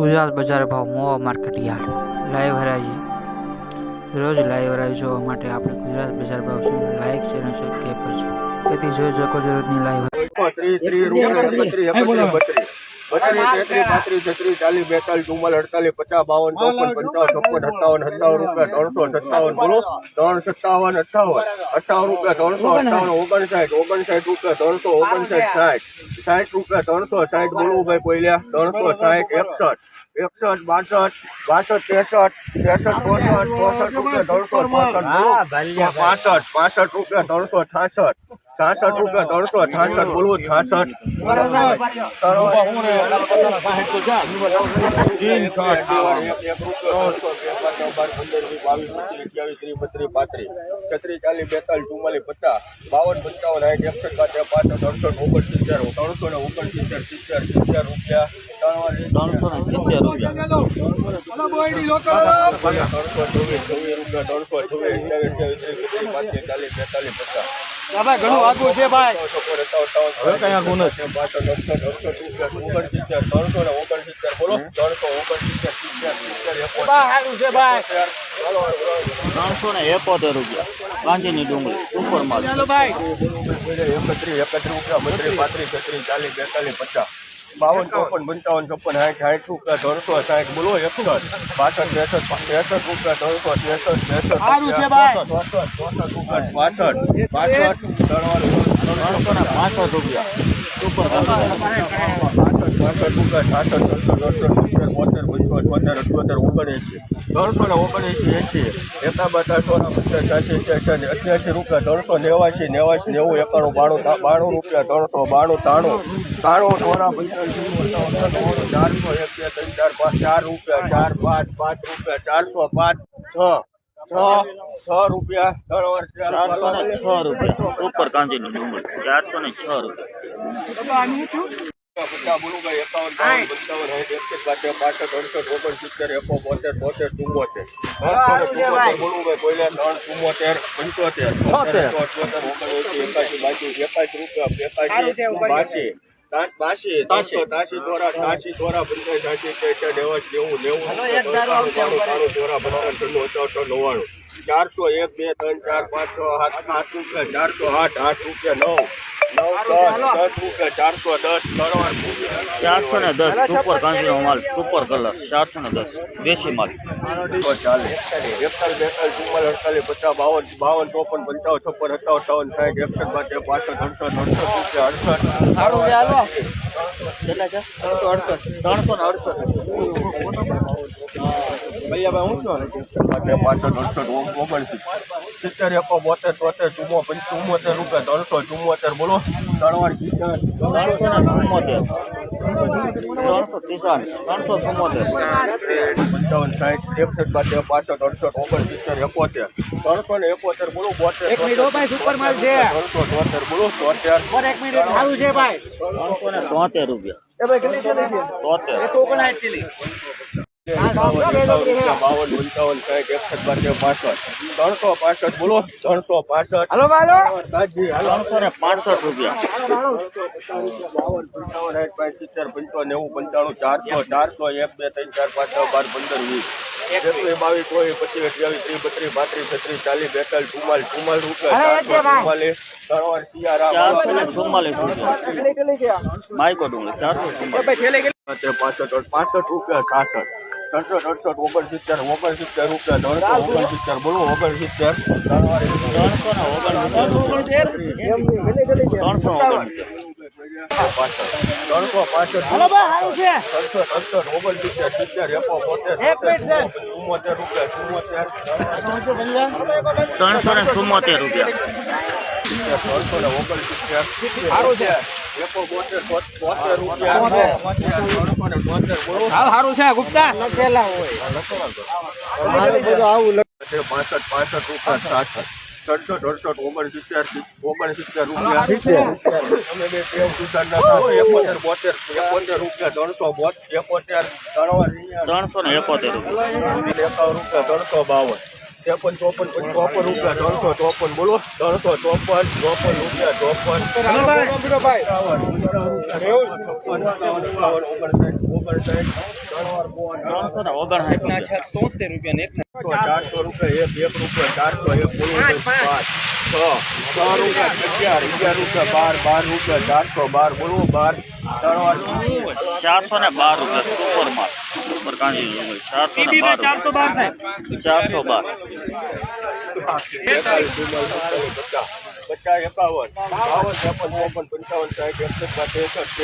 ગુજરાત બજાર ભાવ મોવા market yard live હરાજી. રોજ લાઈવ હરાજી જોવા માટે આપણે ગુજરાત બજાર ભાવ શું લાઈક અને સબસ્ક્રાઈબ કરજો. તેથી જોઈ શકો છો રોજની લાઈવ બત્રીસ બત્રીસ તેત્રીસ પાંત્રીસ છત્રીસ ચાલીસ બેતાલીસ ચુમ્માલીસ અડતાલીસ પચાસ બાવન ચોપન પંચાવન છપ્પન સત્તાવન સત્તાવન રૂપિયા ત્રણસો સત્તાવન બોલો. ત્રણ સત્તાવન અઠાવન અઠાવન રૂપિયા ત્રણસો અઠાવન ઓગણસાઠ ઓગણસાઠ રૂપિયા ત્રણસો ઓગણસાઠ સાઠ. સાઠ રૂપિયા ત્રણસો સાઠ બોલવું ભાઈ કોઈલ્યા ત્રણસો સાઠ એકસઠ. એકસઠ બાસઠ બાસઠ ત્રેસઠ. ત્રેસઠ ચોસઠ ચોસઠ રૂપિયા ત્રણસો ચોસઠ પાસઠ પાસઠ રૂપિયા ત્રણસો છાસઠ. છાસઠ રૂપિયા ત્રણસો છાસઠ બોલવું છાસઠ છત્રીસ ચાલીસ બેતાલીસ ચુમ્માલીસ પચાસ બાવન પંચાવન સાઠ એકસઠ બાદ પાસઠ અડસઠ ઓગણસિત્તેર ત્રણસો ને ઓગણસિત્તેર સિત્તેર સિત્તેર રૂપિયા ત્રણસો ને સિત્તેર રૂપિયા ત્રણસો ચોવીસ ચોવીસ રૂપિયા ત્રણસો ચોવીસ બત્રીસ બેતાલીસ પચાસ. ઘણું આગું છે ભાઈ. સારું છે ભાઈ. ત્રણસો ને એકોતેર રૂપિયા. ગાંધીની ડુંગળી સુપર માર્કેટ ચાલો ભાઈ એકત્રીસ એકત્રીસ રૂપિયા બત્રીસ પાંત્રીસ છત્રીસ ચાલીસ બેતાલીસ પચાસ. બાવન ચોપન પંચાવન ચોપન સાઠ સાઠ રૂપિયા ત્રણસો સાઠ બોલો એકસઠ પાસઠ ત્રેસઠ ત્રેસઠ રૂપિયા ત્રણસો ત્રેસઠ ત્રેસઠ રૂપિયા પાસઠ પાસઠ ત્રણસો પાસઠ રૂપિયા પાસઠ રૂપિયા છાસઠ સડસઠ અડસઠ બોતેર પંચોતેર બોતેર અઠ્યોતેર ઓગણએંસી ત્રણસો ને ઓગણએંસી એંસી એકાબા ચારસો ને પચાસ સાસી છ્યાસી અઠ્યાસી રૂપિયા. ત્રણસો નેવાસી નેવાસી નેવું એકાણું બાણું બાણું રૂપિયા ત્રણસો બાણું ત્રાણું ત્રાણું ચોરા પંચાસી ચારસો એક બે ત્રણ ચાર પાંચ ચાર રૂપિયા ચાર પાંચ પાંચ રૂપિયા ચારસો પાંચ છ છ છ રૂપિયા ચારસો ને છ રૂપિયા. ચારસો ને છ રૂપિયા બાસી ત્રણસો તાસી દ્વારા તાસી દ્વારા નવ્વાણું ચારસો એક, બે, ત્રણ, ચાર, પાંચ, છ, સાત સાત રૂપિયા, ચારસો આઠ આઠ રૂપિયા, નવ. ચારસો દસ ત્રણ ચારસો ને દસ સુપર કાંજીનો માલ સુપર કલર ચારસો ને દસ દેશી માલ. ચાલે. એકતાલીસ બેતાલીસ ચુમ્માલીસ અડતાલીસ પચાસ બાવન બાવન ચોપન પંચાવન છપ્પન સત્તાવન અઠાવન સાઠ એકસઠ બાદ પાસઠ અડસઠ. અડસઠ રૂપિયા અડસઠ. ને છે હાલો કેટલા છે અડસઠ ઓગણસી. સિત્તેર એકો બોતેર તોતેર ચુમ્મો ચુમ્મોતેર રૂપિયા ત્રણસો ચુમ્મોતેર બોલો. ત્રણ ત્રણસો ને ચુમ્મોતેર. ત્રણસો ચુમ્મોતેર. પંચાવન સાઠ એકસઠ બાદ પાસઠ અડસઠ ઓગણસિત્તેર એકોતેર. ત્રણસો ને એકોતેર બોલો બોતેર એક મિનિટ હો ભાઈ, સુપર માલ છે. ત્રણસો તોતેર બોલો તોતેર પર એક મિનિટ સારું છે ભાઈ. ત્રણસો ને તોતેર રૂપિયા. તોતેર ઓગણસાઠ બાવન પંચાવન સાઠ એકસઠ બાદ પાસઠ ત્રણસો પાસઠ બોલો ત્રણસો પાસઠ હાલો હાલો ત્રણસો ને પાસઠ રૂપિયા બાવન પંચાવન સાઠ પાંચ સિત્તેર પંચાવન નેવું પંચાણું ચારસો ચારસો એક બે ત્રણ ચાર પાંચ છ બાર પંદર વીસ એકવીસ બાવીસ ચોવીસ પચીસ અઠ્યાવીસ ત્રીસ બત્રીસ પાંત્રીસ છત્રીસ ચાલીસ બેતાલીસ ચુમ્માલીસ ચુમ્માલીસ રૂપિયા ચુમ્માલીસ ત્રણ ને ચુમ્માલીસ રૂપિયા માઇકો ડુંગળી ચારસો ચુમ્માલીસ પાસઠ પાસઠ રૂપિયા છાસઠ સડસઠ અડસઠ ઓગણસિત્તેર ઓગણસિત્તેર રૂપિયા ત્રણસો ઓગણસિત્તેર બોલો ઓગણસિત્તેર ત્રણસો ને ઓગણસિત્તેર ત્રણસો ત્રણસો પાસઠ સડસઠ અડસઠ ઓગણસિત્તેર સિત્તેર એકો પોતેર ચુમ્મોતેર રૂપિયા ચુમ્મોતેર ત્રણસો ને ચુમ્મોતેર રૂપિયા. ત્રણસો ને ઓગણસિત્તેર સારું છે એકો બોતેર બોતેર રૂપિયા ત્રણસો ને બોતેર સારું છે ગુપ્તા લખેલા હોય તે પાસઠ પાસઠ રૂપિયા સાસઠ સડસઠ અડસઠ ઓગણસિત્તેર ઓગણસિત્તેર રૂપિયા તમે બે ટેવ સુધારના એકોતેર બોતેર એકોતેર રૂપિયા. ત્રણસો બોત એકોતેર ત્રણ ત્રણસો ને એકોતેર રૂપિયા. એકાવન રૂપિયા ત્રણસો બાવન. ત્રેપન, ચોપન પછી ચોપન રૂપિયા, ત્રણસો, ચોપન, બોલો. ત્રણસો, ચોપન ચોપન રૂપિયા, ચોપન. ઓગણસાઠ રૂપિયા ચારસો રૂપિયા, એક એક રૂપિયા, ચારસો, એક પાંચ, છ છ રૂપિયા, અગિયાર અગિયાર રૂપિયા, બાર બાર રૂપિયા, ચારસો, બાર બોલવો બાર, ત્રણ વાર ચારસો ને બાર રૂપિયા સુપર માલ સુપર કાંજી ચારસો ને બાર ચારસો બાર ચારસો બાર. પચાસ એકાવન બાવન ત્રેપન ચોપન પંચાવન સાઠ એકસઠ બાસઠ ત્રેસઠ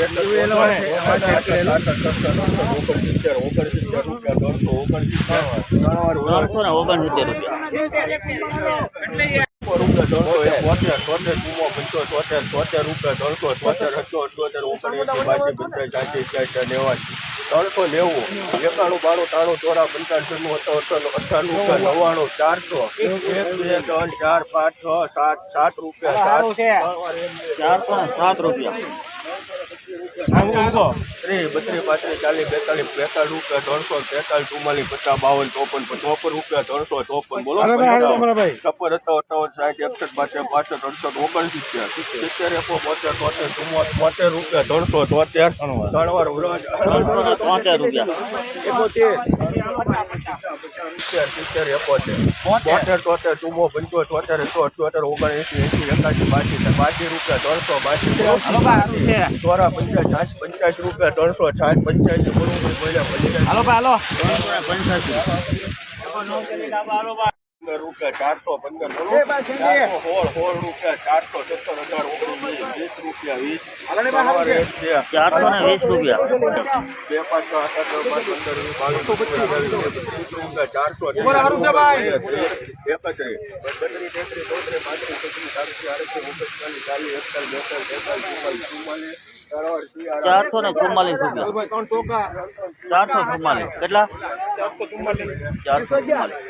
ઓગણસિત્તેર ઓગણસિત્તેર રૂપિયા ત્રણસો ઓગણસિત્તેર ત્રણસો ને ઓગણસિત્તેર રૂપિયા. રૂપિયા ત્રણસો તોતેર ચુમ્મો પંચો તોતેર તોતેર રૂપિયા ત્રણસો તોતેર અઠ્યો અઠ્યોતેર ઓગણએંસી બાસી પંચાસ સાઠી છ્યાસી નેવાસી ત્રણસો નેવું એકાણું બાણું ત્રાણું ચોરા પંચાણું રૂપિયા નવ્વાણું ચારસો એક બે ત્રણ ચાર પાંચ છ સાત સાત રૂપિયા સાત. ચાર ને સાત રૂપિયા. ત્રીસ બત્રીસ પાંત્રીસ ચાલીસ બેતાલીસ બેતાલીસ રૂપિયા ત્રણસો તેતાલીસ ચુમ્માલીસ પચાસ બાવન ચોપન ચોપન રૂપિયા ત્રણસો ચોપન બોલો. છપ્પન સત્તાવન અઠાવન સાઠ એકસઠ બાસઠ પાસઠ અડસઠ ઓગણસિત્તેર સિત્તેર એકો બોતેર તોતેર ચુમ્મોતેર બોતેર રૂપિયા ત્રણસો તોતેર ત્રણ વાર ત્રણસો તોતેર રૂપિયા. સિત્તેર સિત્તેર એકોતેર. બોતેર? તોતેર ચુમ્મો પંચો તોતેર સો અઠ્યોતેર ઓગણએંસી એંસી એકાસી બાસી બાસી રૂપિયા ત્રણસો બાસી ચોરા પંચાસ પંચાસ રૂપિયા ત્રણસો સાઠ પંચાસી બરોબર બોલ્યા પંચાસી હાલો ભાઈ હાલો. ત્રણસો પંચ્યાસી. પંદર રૂપિયા ચારસો પંદર ચારસો સોળ સોળ રૂપિયા ચારસો સત્તર હજાર ઓગણીસ વીસ રૂપિયા વીસ ચારસો ને વીસ રૂપિયા બે પાંચ પંદર વીસ પચીસ રૂપિયા ચારસો બત્રીસ તેત્રીસ ચોત્રીસ પાંત્રીસ છત્રીસ સાડત્રીસ આડત્રીસ ઓગણચાલીસ ચાલીસ એકતાલીસ બેતાલીસ તેતાલીસ ચુમ્માલીસ ચુમ્માલીસ ત્રણ સિયાળા ચારસો ને ચુમ્માલીસ રૂપિયા. ચારસો ચુમ્માલીસ. કેટલા? ચારસો ચુમ્માલીસ.